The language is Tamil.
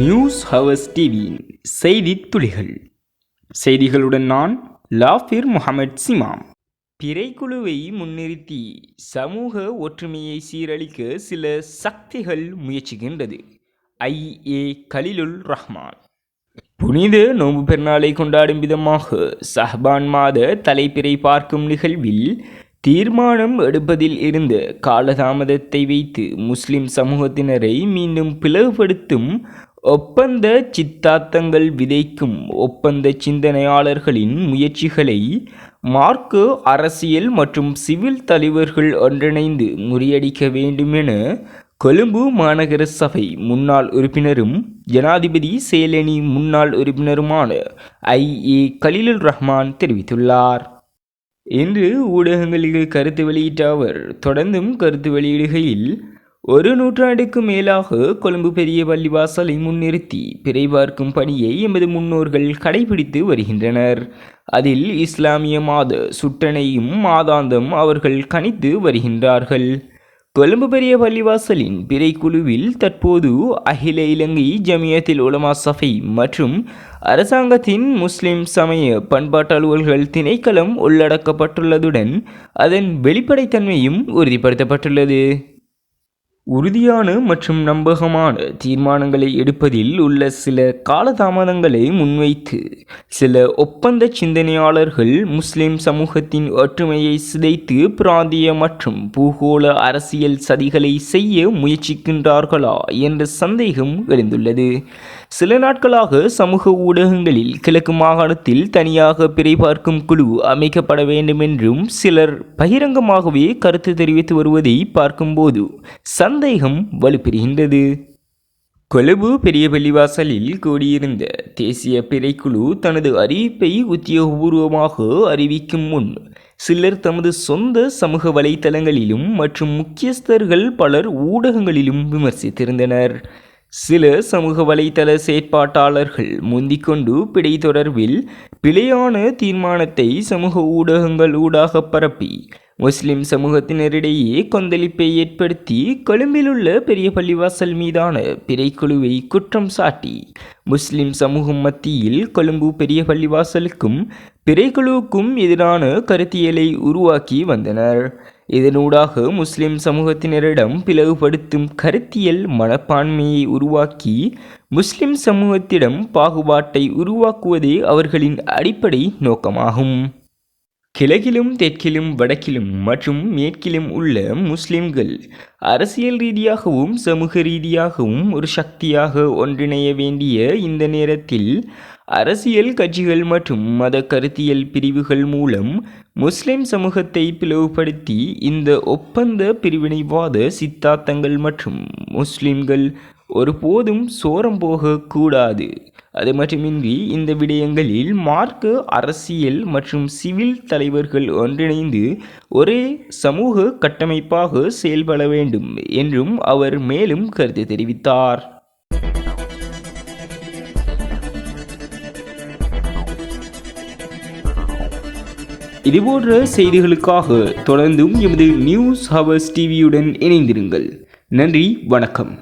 நியூஸ் ஹவர்ஸ் டிவியின் செய்தி துளிகள். செய்திகளுடன் நான் லாஃபிர் முகமது சிமாம். பிறைக்குழுவை முன்னிறுத்தி சமூக ஒற்றுமையை சீரழிக்க சில சக்திகள் முயற்சிக்கின்றது. ஐ ஏ கலிலுல் ரஹ்மான். புனித நோன்பு பெருநாளை கொண்டாடும் விதமாக சஹ்பான் மாத தலைப்பிறை பார்க்கும் நிகழ்வில் தீர்மானம் எடுப்பதில் இருந்த காலதாமதத்தை வைத்து முஸ்லிம் சமூகத்தினரை மீண்டும் பிளவுபடுத்தும் ஒப்பந்த சித்தாந்தங்கள் விதைக்கும் ஒப்பந்த சிந்தனையாளர்களின் முயற்சிகளை மார்க்கு அரசியல் மற்றும் சிவில் தலைவர்கள் ஒன்றிணைந்து முறியடிக்க வேண்டும் என கொழும்பு மாநகர சபை முன்னாள் உறுப்பினரும் ஜனாதிபதி செயலணி முன்னாள் உறுப்பினருமான ஐ. ஏ. கலீலுல் ரஹ்மான் தெரிவித்துள்ளார். இன்று ஊடகங்களில் கருத்து வெளியிட்ட அவர் தொடர்ந்தும் கருத்து வெளியிடுகையில் ஒரு நூற்றாண்டுக்கு மேலாக கொழும்பு பெரிய பள்ளிவாசலை முன்னிறுத்தி பிறை பார்க்கும் பணியை எமது முன்னோர்கள் கடைபிடித்து வருகின்றனர். அதில் இஸ்லாமிய மாத சுட்டனையும் மாதாந்தம் அவர்கள் கணித்து வருகின்றார்கள். கொழும்பு பெரிய பள்ளிவாசலின் பிறை குழுவில் தற்போது அகில இலங்கை ஜமியத்தில் உலமா சஃபை மற்றும் அரசாங்கத்தின் முஸ்லிம் சமய பண்பாட்டு அலுவல்கள் திணைக்களம் உள்ளடக்கப்பட்டுள்ளதுடன் அதன் வெளிப்படைத்தன்மையும் உறுதிப்படுத்தப்பட்டுள்ளது. உறுதியான மற்றும் நம்பகமான தீர்மானங்களை எடுப்பதில் உள்ள சில காலதாமதங்களை முன்வைத்து சில ஒப்பந்த சிந்தனையாளர்கள் முஸ்லிம் சமூகத்தின் ஒற்றுமையை சிதைத்து பிராந்திய மற்றும் பூகோள அரசியல் சதிகளை செய்ய முயற்சிக்கின்றார்களா என்ற சந்தேகம் எழுந்துள்ளது. சில நாட்களாக சமூக ஊடகங்களில் கிழக்கு மாகாணத்தில் தனியாக பிறை பார்க்கும் குழு அமைக்கப்பட வேண்டும் என்றும் சிலர் பகிரங்கமாகவே கருத்து தெரிவித்து வருவதை பார்க்கும்போது சந்தேகம் வலுப்பெறுகின்றது கொழும்பு பெரிய பள்ளிவாசலில் கூடியிருந்த தேசிய பிறைக்குழு தனது அறிவிப்பை உத்தியோகபூர்வமாக அறிவிக்கும் முன் சிலர் தமது சொந்த சமூக வலைத்தளங்களிலும் மற்றும் முக்கியஸ்தர்கள் பலர் ஊடகங்களிலும் விமர்சித்திருந்தனர். சில சமூக வலைதள செயற்பாட்டாளர்கள் முந்திக்கொண்டு பிடை தொடர்பில் பிழையான தீர்மானத்தை சமூக ஊடகங்கள் ஊடாக பரப்பி முஸ்லிம் சமூகத்தினரிடையே கொந்தளிப்பை ஏற்படுத்தி கொழும்பிலுள்ள பெரிய பள்ளிவாசல் மீதான பிறைக்குழுவை குற்றம் சாட்டி முஸ்லிம் சமூகம் மத்தியில் கொழும்பு பெரிய பள்ளிவாசலுக்கும் பிறைக்குழுவுக்கும் எதிரான கருத்தியலை உருவாக்கி வந்தனர். இதனூடாக முஸ்லிம் சமூகத்தினரிடம் பிளவுபடுத்தும் கருத்தியல் மனப்பான்மையை உருவாக்கி முஸ்லிம் சமூகத்திடம் பாகுபாட்டை உருவாக்குவதே அவர்களின் அடிப்படை நோக்கமாகும். கிழக்கிலும் தெற்கிலும் வடக்கிலும் மற்றும் மேற்கிலும் உள்ள முஸ்லிம்கள் அரசியல் ரீதியாகவும் சமூக ரீதியாகவும் ஒரு சக்தியாக ஒன்றிணைய வேண்டிய இந்த நேரத்தில் அரசியல் கட்சிகள் மற்றும் மத கருத்தியல் பிரிவுகள் மூலம் முஸ்லிம் சமூகத்தை பிளவுபடுத்தி இந்த ஒப்பந்த பிரிவினைவாத சித்தாந்தங்கள் மற்றும் முஸ்லிம்கள் ஒருபோதும் சோரம் போகக்கூடாது. அது மட்டுமின்றி இந்த விடயங்களில் மார்க்க அரசியல் மற்றும் சிவில் தலைவர்கள் ஒன்றிணைந்து ஒரே சமூக கட்டமைப்பாக செயல்பட வேண்டும் என்றும் அவர் மேலும் கருத்து தெரிவித்தார். இதுபோன்ற செய்திகளுக்காக தொடர்ந்தும் எமது நியூஸ் ஹவர்ஸ் டிவியுடன் இணைந்திருங்கள். நன்றி வணக்கம்.